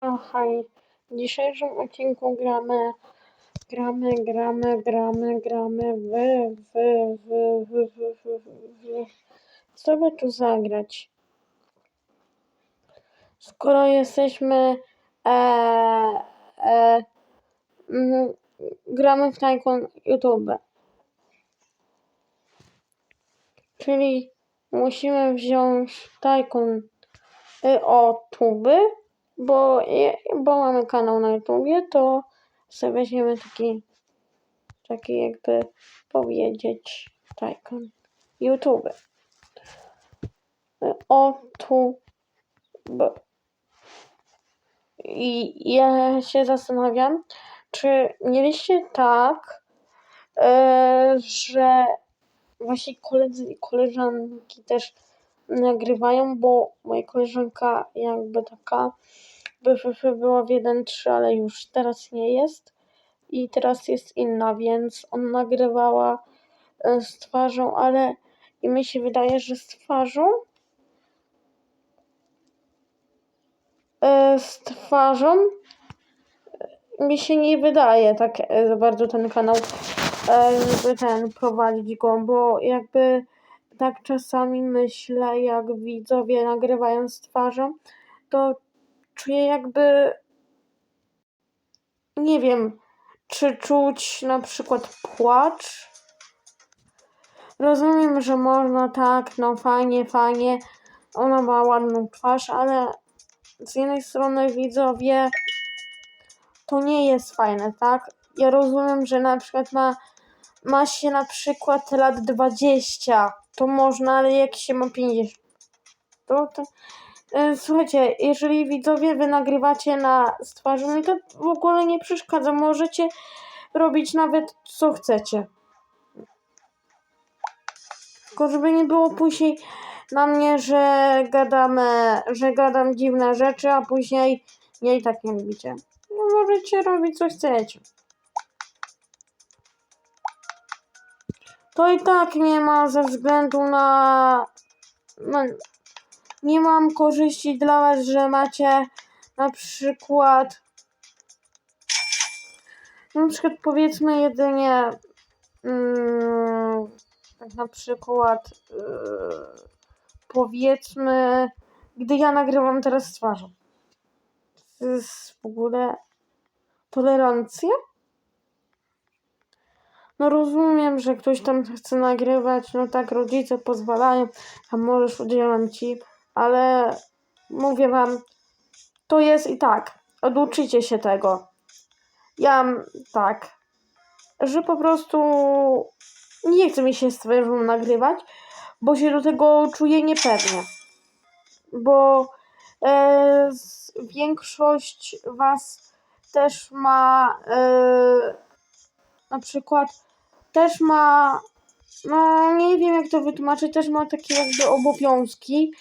Hej, w dzisiejszym odcinku gramy, gramy, gramy, gramy, gramy w, w, w, w, w, w, w, co by tu zagrać? Skoro jesteśmy, e, e, mm, gramy w Tycoon YouTube. Czyli musimy wziąć Tycoon y, o tuby bo, bo mamy kanał na YouTubie, to sobie weźmiemy taki, taki jakby powiedzieć, tak, YouTube. O tu, b. I ja się zastanawiam, czy mieliście tak, yy, że wasi koledzy i koleżanki też nagrywają, bo moja koleżanka jakby taka była w 1.3, ale już teraz nie jest. I teraz jest inna, więc on nagrywała e, z twarzą, ale i mi się wydaje, że z twarzą e, z twarzą mi się nie wydaje tak e, za bardzo ten kanał żeby ten prowadzić go, bo jakby tak czasami myślę, jak widzowie nagrywają z twarzą, to czuję jakby nie wiem, czy czuć na przykład płacz. Rozumiem, że można tak, no fajnie, fajnie, ona ma ładną twarz, ale z jednej strony widzowie to nie jest fajne, tak? Ja rozumiem, że na przykład ma, ma się na przykład lat 20, to można, ale jak się ma 50, to, to E, słuchajcie, jeżeli widzowie wy nagrywacie na stwarzaniu, to w ogóle nie przeszkadza. Możecie robić nawet co chcecie. Tylko żeby nie było później na mnie, że gadamy, że gadam dziwne rzeczy, a później nie i tak nie lubicie. No możecie robić co chcecie. To i tak nie ma ze względu na, na nie mam korzyści dla Was, że macie na przykład na przykład powiedzmy jedynie mm, tak na przykład yy, powiedzmy gdy ja nagrywam teraz z twarzą. To jest w ogóle tolerancja? No rozumiem, że ktoś tam chce nagrywać, no tak rodzice pozwalają, a możesz udzielam ci ale mówię wam, to jest i tak. Oduczycie się tego. Ja tak, że po prostu nie chce mi się z twarzą nagrywać, bo się do tego czuję niepewnie. Bo e, większość was też ma e, na przykład też ma no nie wiem jak to wytłumaczyć, też ma takie jakby obowiązki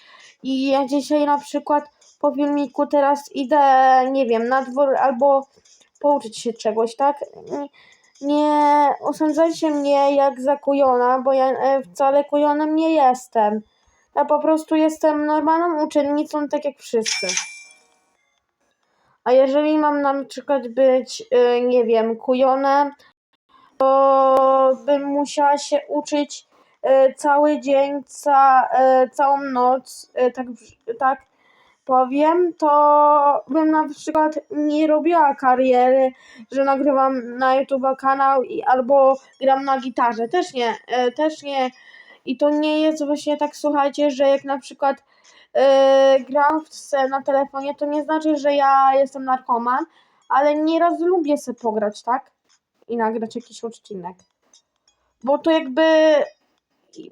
i ja dzisiaj na przykład po filmiku teraz idę, nie wiem, na dwór albo pouczyć się czegoś, tak? Nie, osądzajcie mnie jak za kujona, bo ja e, wcale kujonem nie jestem. Ja po prostu jestem normalną uczennicą, tak jak wszyscy. A jeżeli mam na przykład być, e, nie wiem, kujonem, to bym musiała się uczyć E, cały dzień, ca, e, całą noc, e, tak, tak powiem, to bym na przykład nie robiła kariery, że nagrywam na YouTube kanał i albo gram na gitarze. Też nie, też nie. I to nie jest właśnie tak, słuchajcie, że jak na przykład yy, gram w na telefonie, to nie znaczy, że ja jestem narkoman, ale nieraz lubię sobie pograć, tak? I nagrać jakiś odcinek. Bo to jakby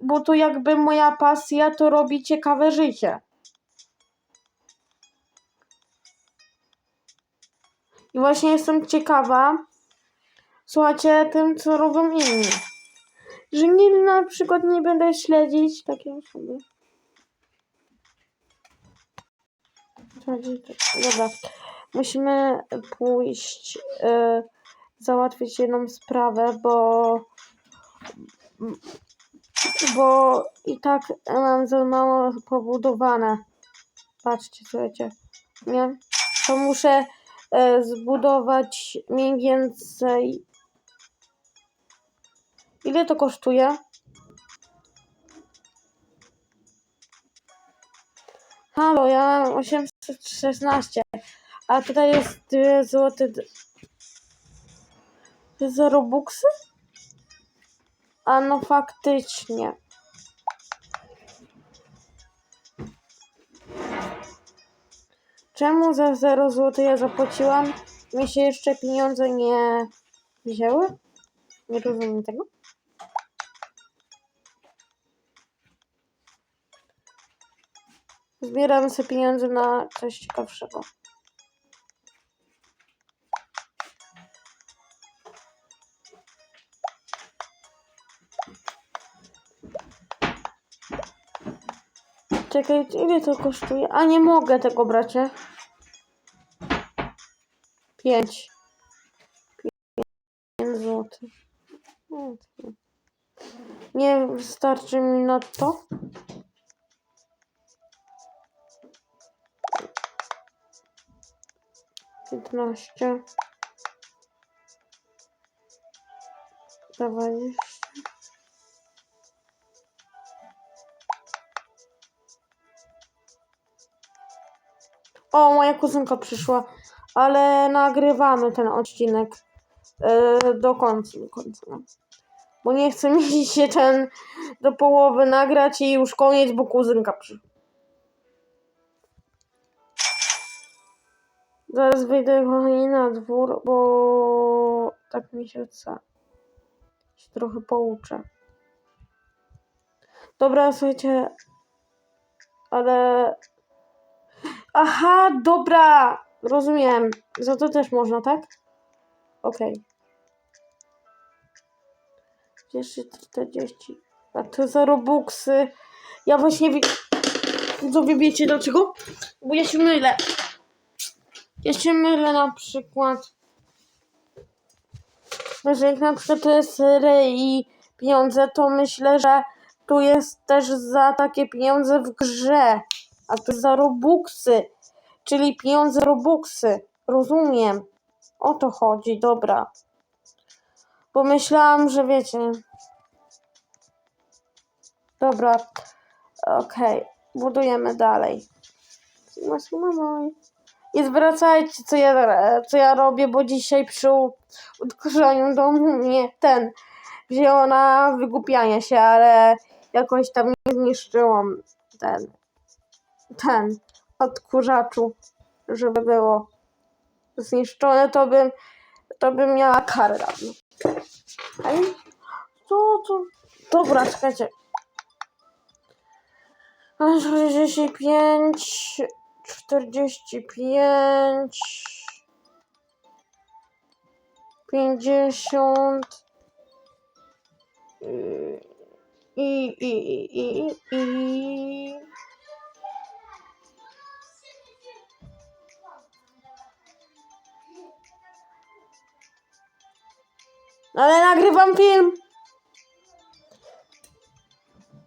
bo to jakby moja pasja to robi ciekawe życie. I właśnie jestem ciekawa, słuchajcie, tym, co robią inni. Że nie na przykład nie będę śledzić takiej osoby. Dobra, musimy pójść, yy, załatwić jedną sprawę, bo bo i tak mam za mało pobudowane. Patrzcie, słuchajcie. Nie? to muszę e, zbudować mniej więcej. Ile to kosztuje? Halo, ja mam 816, a tutaj jest 2 złote. Za robuxy? A no faktycznie. Czemu za 0 zł ja zapłaciłam? Mi się jeszcze pieniądze nie wzięły? Nie rozumiem tego. Zbieram sobie pieniądze na coś ciekawszego. Czekaj, ile to kosztuje? A nie mogę tego brać, nie? Pięć. Pięć złotych. Nie wystarczy mi na to. Piętnaście. Dwadzieścia. O, moja kuzynka przyszła, ale nagrywamy ten odcinek e, do końca, do końca. Bo nie chcę mi się ten do połowy nagrać i już koniec, bo kuzynka przyszła. Zaraz wyjdę na dwór, bo tak mi się chce. Się trochę pouczę. Dobra, słuchajcie, ale Aha, dobra, rozumiem. Za to też można, tak? Okej. Jeszcze 40. A to za robuxy. Ja właśnie wi- widzowie wiecie dlaczego? Bo ja się mylę. Ja się mylę na przykład. Że jak na przykład to jest ry i pieniądze, to myślę, że tu jest też za takie pieniądze w grze. A to za robuxy. Czyli pieniądze robuxy. Rozumiem. O to chodzi, dobra. Bo myślałam, że wiecie. Dobra. Okej. Budujemy dalej. Masz mamoj. I zwracajcie, co ja, co ja robię, bo dzisiaj przy odkurzaniu domu mnie ten wzięło na wygłupianie się, ale jakoś tam nie zniszczyłam ten ten odkurzaczu, żeby było zniszczone, to bym to bym miała karę dawno. Co to? Dobra, czekajcie. 45 45 50 i i i i i i Ale nagrywam film.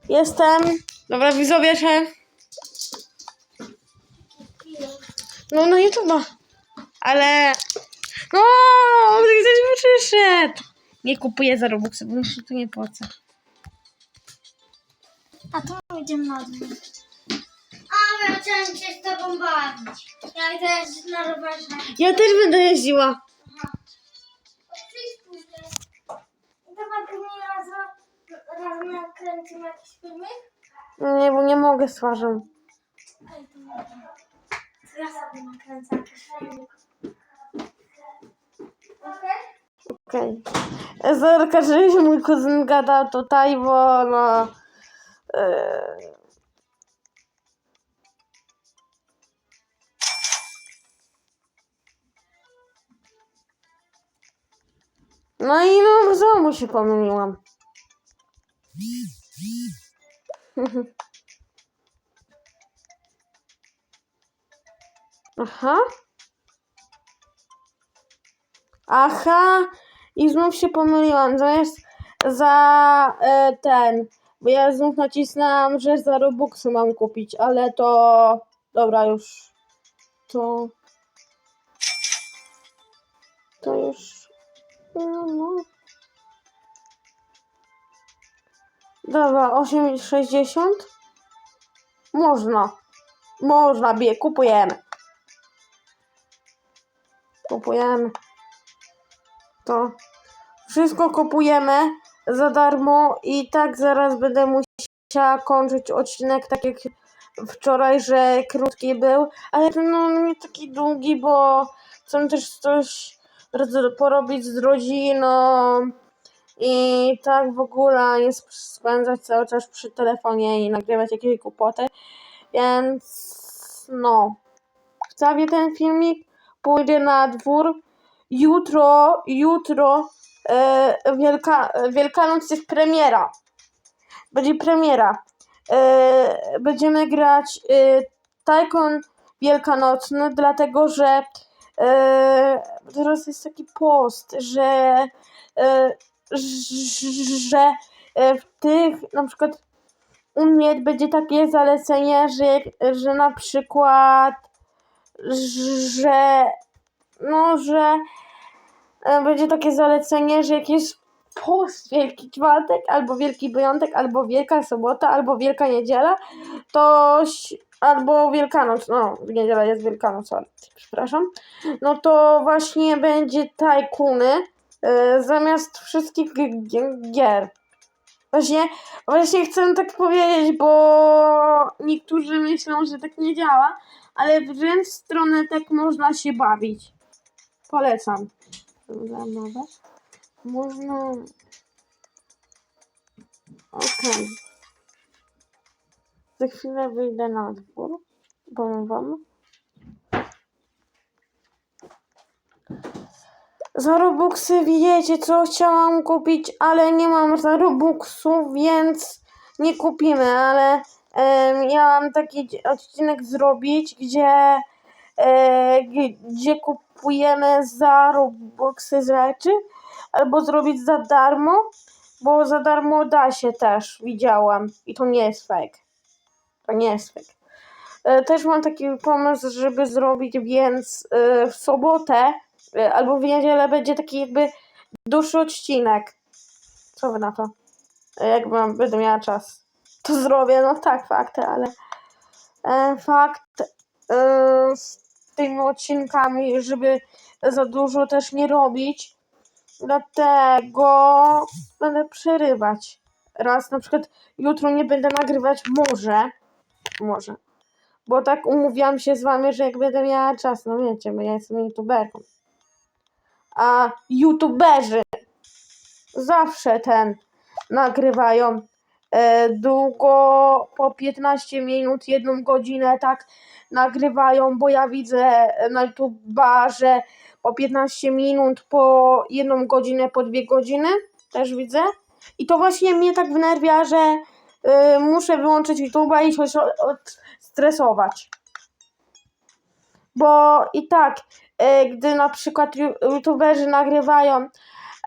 Jestem. Dobra, widzowie się. No, no YouTube'a. Ale... No, ktoś przyszedł. Nie kupuję za Robuxy, bo już tu nie płacę. A to idziemy na dół. A, ja chciałam się z tobą bawić. Ja też na rowerze. Ja też będę jeździła. Razem, razem nakręcimy jakiś filmik? Nie, bo nie mogę z twarzą. Ej, to może. To Ja sobie nakręcę jakiś filmik. Okej? Okej. Okay. Zorka, że mój kuzyn gada tutaj, bo no... Yy... No i no znowu się pomyliłam. Aha. Aha. I znów się pomyliłam. Zamiast za e, ten. Bo ja znów nacisnęłam, że za Robuxy mam kupić, ale to. Dobra, już. To. już. No. Dobra, 8,60? Można. Można, bie, kupujemy. Kupujemy. To wszystko kupujemy za darmo i tak zaraz będę musiała kończyć odcinek tak jak wczoraj, że krótki był, ale no nie taki długi, bo chcę też coś porobić z rodziną i tak w ogóle sp- spędzać cały czas przy telefonie i nagrywać jakieś głupoty, więc no. Wstawię ten filmik, pójdę na dwór. Jutro, jutro e, Wielka, Wielkanoc jest premiera. Będzie premiera. E, będziemy grać e, Tajkon Wielkanocny, dlatego że e, teraz jest taki post, że e, że e, w tych na przykład u mnie będzie takie zalecenie, że, że na przykład że no, że e, będzie takie zalecenie, że jak jest post Wielki Czwartek, albo Wielki Wyjątek, albo Wielka Sobota, albo Wielka Niedziela, to albo Wielkanoc, no w niedzielę jest Wielkanoc, ale przepraszam, no to właśnie będzie tajkuny e, zamiast wszystkich gier. Właśnie, właśnie chcę tak powiedzieć, bo niektórzy myślą, że tak nie działa, ale wręcz stronę tak można się bawić. Polecam. Można. Okej. Za chwilę wyjdę na dwór. Powiem wam. Za Robuxy wiecie co chciałam kupić, ale nie mam za Robuxów, więc nie kupimy, ale em, ja mam taki odcinek zrobić, gdzie, e, g- gdzie kupujemy za Robuxy rzeczy, albo zrobić za darmo, bo za darmo da się też, widziałam i to nie jest fake. To nie jest fake. E, Też mam taki pomysł, żeby zrobić, więc e, w sobotę e, albo w niedzielę będzie taki jakby dłuższy odcinek. Co wy na to? Jak mam, będę miała czas, to zrobię. No tak, fakty, ale fakt z tymi odcinkami, żeby za dużo też nie robić. Dlatego będę przerywać. Raz na przykład jutro nie będę nagrywać, może. Może. Bo tak umówiłam się z wami, że jak będę miała czas, no wiecie, bo ja jestem youtuberką. A youtuberzy zawsze ten nagrywają e, długo, po 15 minut, jedną godzinę, tak nagrywają, bo ja widzę na YouTube'a, że po 15 minut, po jedną godzinę, po dwie godziny też widzę. I to właśnie mnie tak wnerwia, że y, muszę wyłączyć YouTube'a i od, odstresować. Bo i tak, y, gdy na przykład YouTuberzy nagrywają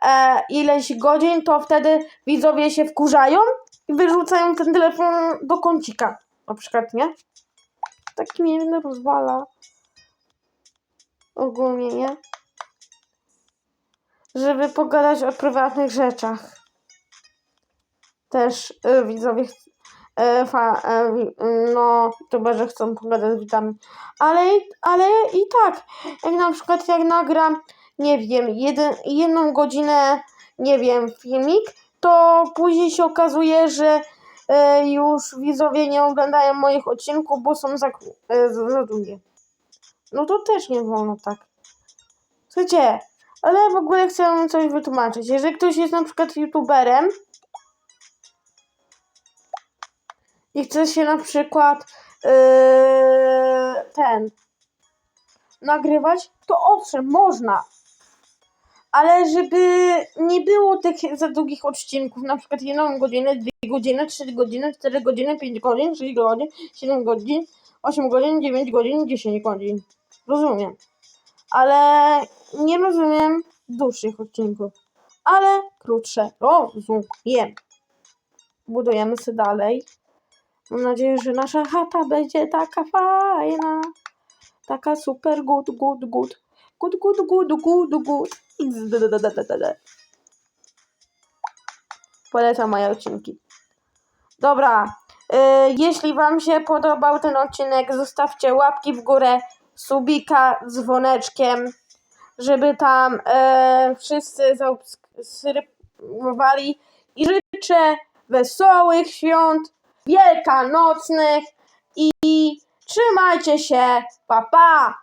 e, ileś godzin, to wtedy widzowie się wkurzają i wyrzucają ten telefon do kącika. Na przykład, nie? Tak mnie rozwala. Ogólnie, nie? Żeby pogadać o prywatnych rzeczach. Też y, widzowie e, fa, wi- no, youtuberzy chcą pogadać z widzami. Ale, ale i tak, jak na przykład jak nagram, nie wiem, jeden, jedną godzinę, nie wiem, filmik, to później się okazuje, że e, już widzowie nie oglądają moich odcinków, bo są za, e, za, długie. No to też nie wolno tak. Słuchajcie, ale w ogóle chcę coś wytłumaczyć. Jeżeli ktoś jest na przykład youtuberem i chce się na przykład yy, ten nagrywać, to owszem, można. Ale żeby nie było tych za długich odcinków, na przykład jedną godzinę, dwie godziny, trzy godziny, cztery godziny, pięć godzin, sześć godzin, siedem godzin, osiem godzin, dziewięć godzin, dziesięć godzin. Rozumiem. Ale nie rozumiem dłuższych odcinków. Ale krótsze. Rozumiem. Budujemy się dalej. Mam nadzieję, że nasza chata będzie taka fajna. Taka super good, good, good. Kudu, kudu, kudu, kudu, kudu. Polecam moje odcinki. Dobra, y, jeśli Wam się podobał ten odcinek, zostawcie łapki w górę, subika dzwoneczkiem, żeby tam e, wszyscy zaobserwowali i życzę wesołych świąt, wielkanocnych i trzymajcie się, pa pa!